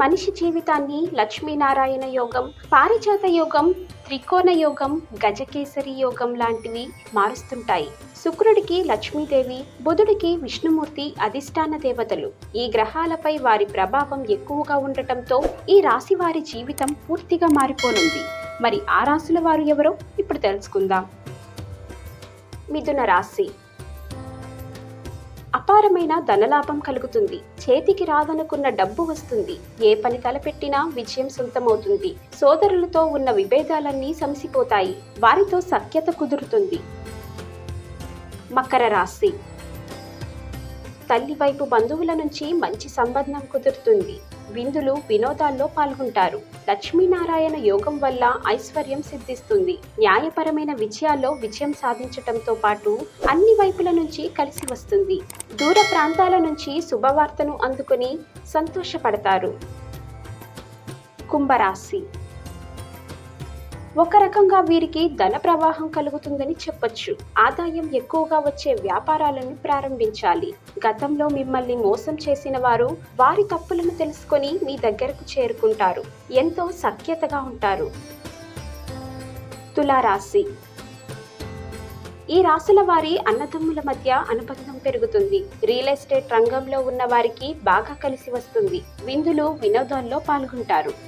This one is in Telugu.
మనిషి జీవితాన్ని లక్ష్మీనారాయణ యోగం పారిజాత యోగం త్రికోణ యోగం గజకేసరి యోగం లాంటివి మారుస్తుంటాయి. శుక్రుడికి లక్ష్మీదేవి బుధుడికి విష్ణుమూర్తి అధిష్టాన దేవతలు. ఈ గ్రహాలపై వారి ప్రభావం ఎక్కువగా ఉండటంతో ఈ రాశి వారి జీవితం పూర్తిగా మారిపోనుంది. మరి ఆ రాశుల వారు ఎవరో ఇప్పుడు తెలుసుకుందాం. మిథున రాశి. అపారమైన ధనలాభం కలుగుతుంది. చేతికి రాదనుకున్న డబ్బు వస్తుంది. ఏ పని తలపెట్టినా విజయం సొంతమవుతుంది. సోదరులతో ఉన్న విభేదాలన్నీ సంసిపోతాయి వారితో సఖ్యత కుదురుతుంది. మకర రాశి తల్లి వైపు బంధువుల నుంచి మంచి సంబంధం కుదురుతుంది. విందులు వినోదాల్లో పాల్గొంటారు. లక్ష్మీనారాయణ యోగం వల్ల ఐశ్వర్యం సిద్ధిస్తుంది. న్యాయపరమైన విజయాల్లో విజయం సాధించటంతో పాటు అన్ని వైపుల నుంచి కలిసి వస్తుంది. దూర ప్రాంతాల నుంచి శుభవార్తను అందుకుని సంతోషపడతారు. కుంభరాశి ఒక రకంగా వీరికి ధన ప్రవాహం కలుగుతుందని చెప్పొచ్చు. ఆదాయం ఎక్కువగా వచ్చే వ్యాపారాలను ప్రారంభించాలి. గతంలో మిమ్మల్ని మోసం చేసిన వారు వారి తప్పులను తెలుసుకొని మీ దగ్గరకు చేరుకుంటారు. ఎంతో సఖ్యతగా ఉంటారు. తులారాశి. ఈ రాశుల వారి అన్నదమ్ముల మధ్య అనుబంధం పెరుగుతుంది. రియల్ ఎస్టేట్ రంగంలో ఉన్న వారికి బాగా కలిసి వస్తుంది. విందులు వినోదాల్లో పాల్గొంటారు.